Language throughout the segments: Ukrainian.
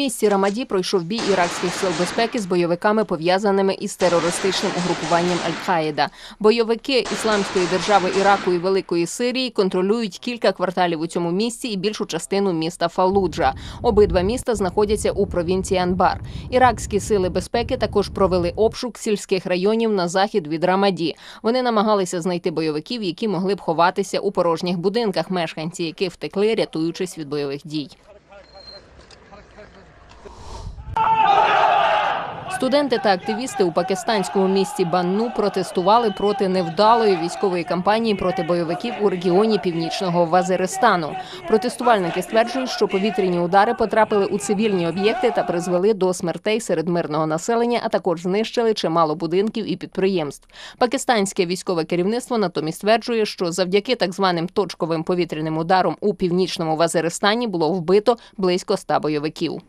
місті Рамаді пройшов бій іракських сил безпеки з бойовиками, пов'язаними із терористичним угрупуванням Аль-Каїда. Бойовики Ісламської держави Іраку і Великої Сирії контролюють кілька кварталів у цьому місті і більшу частину міста Фалуджа. Обидва міста знаходяться у провінції Анбар. Іракські сили безпеки також провели обшук сільських районів на захід від Рамаді. Вони намагалися знайти бойовиків, які могли б ховатися у порожніх будинках, мешканці яких втекли, рятуючись від бойових дій. Студенти та активісти у пакистанському місті Банну протестували проти невдалої військової кампанії проти бойовиків у регіоні північного Вазиристану. Протестувальники стверджують, що повітряні удари потрапили у цивільні об'єкти та призвели до смертей серед мирного населення, а також знищили чимало будинків і підприємств. Пакистанське військове керівництво натомість стверджує, що завдяки так званим точковим повітряним ударам у північному Вазиристані було вбито близько ста бойовиків.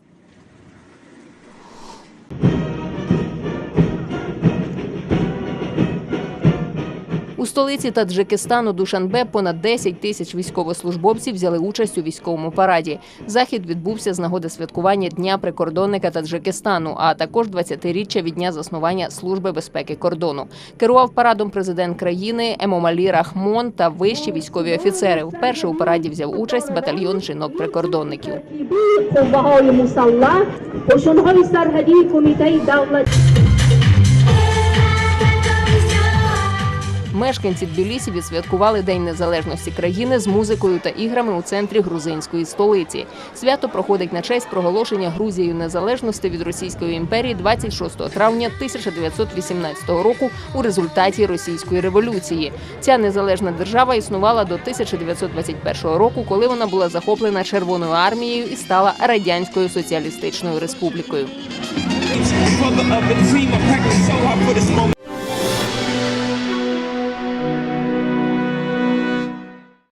У столиці Таджикистану Душанбе понад 10 тисяч військовослужбовців взяли участь у військовому параді. Захід відбувся з нагоди святкування дня прикордонника Таджикистану, а також 20-річчя від дня заснування служби безпеки кордону. Керував парадом президент країни Емомалі Рахмон та вищі військові офіцери. Вперше у параді взяв участь батальйон жінок прикордонників. Мешканці Тбілісі відсвяткували День незалежності країни з музикою та іграми у центрі грузинської столиці. Свято проходить на честь проголошення Грузією незалежності від Російської імперії 26 травня 1918 року у результаті російської революції. Ця незалежна держава існувала до 1921 року, коли вона була захоплена Червоною армією і стала радянською соціалістичною республікою.